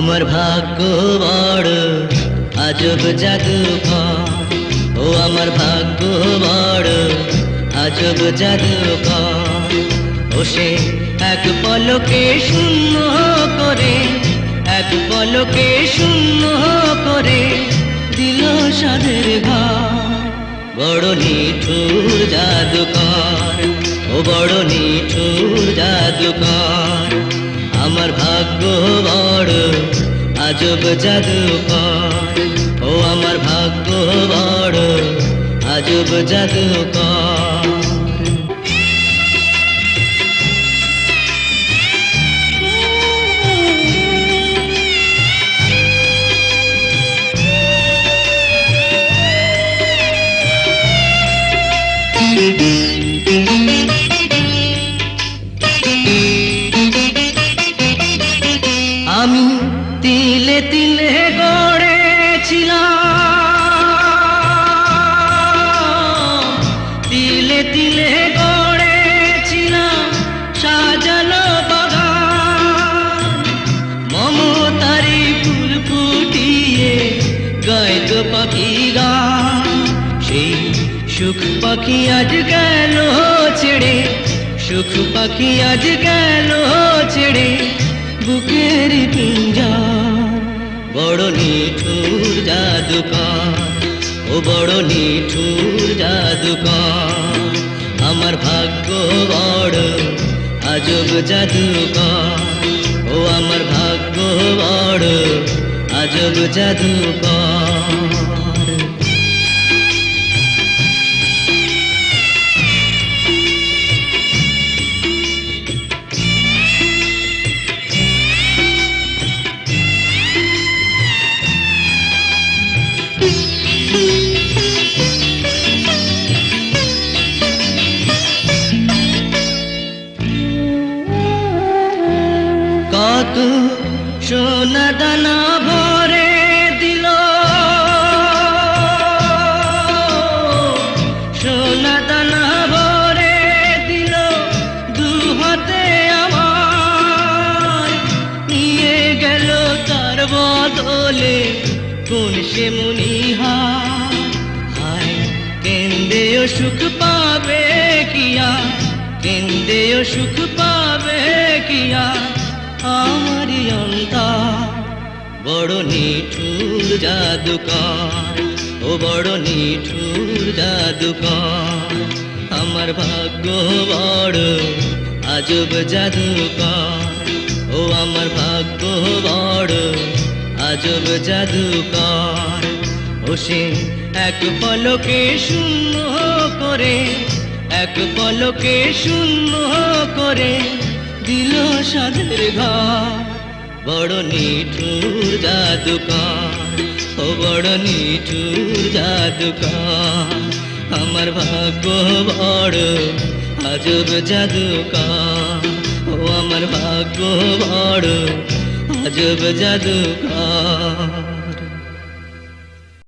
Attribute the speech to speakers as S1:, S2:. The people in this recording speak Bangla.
S1: আমার ভাগ্য বড় আজব জাদুকর ও আমার ভাগ্য বড় আজব জাদুকর ও সে এক পলকে শূন্য করে এক পলকে শূন্য করে দিল সাদের ঘর বড় নিঠুর জাদুকর ও বড় নিঠুর জাদুকর আমার ভাগ্য আজব জাদুকর। ও আমার ভাগ্য বড় আজব জাদুকর। গায়ক পাখি গান সেই সুখ পাখি আজ গেল ছেড়ে, সুখ পাখি আজ গেল ছেড়ে, বুকের পিঞ্জা। বড় নিঠুর জাদুকর, ও বড় নিঠুর জাদুকর। আমার ভাগ্য বড় আজব জাদুকর, ও আমার ভাগ্য বড় আজব জাদুকর। কত সোনা দানা গেল তার বদলে, কোন সে মনিহা হায় সুখ পাবে কিয়া কেন্দ্রেও সুখ পাবে কিয়া আমারি অন্তর, বড় নিঠুর জাদুকর, ও বড় নিঠুর জাদুকর। আমার ভাগ্য বড়, আজব জাদুকর, ও আমার ভাগ্য বড় আজব জাদুকর। ও সে এক পলকে শূন্য করে, এক পলকে শূন্য করে দিল ঘর। বড় নিঠুর জাদুকর, ও বড় নিঠুর জাদুকর। আমার ভাগ্য বড়, আজব জাদুকর। ও আমার ভাগ্য বড় আজব জাদুকর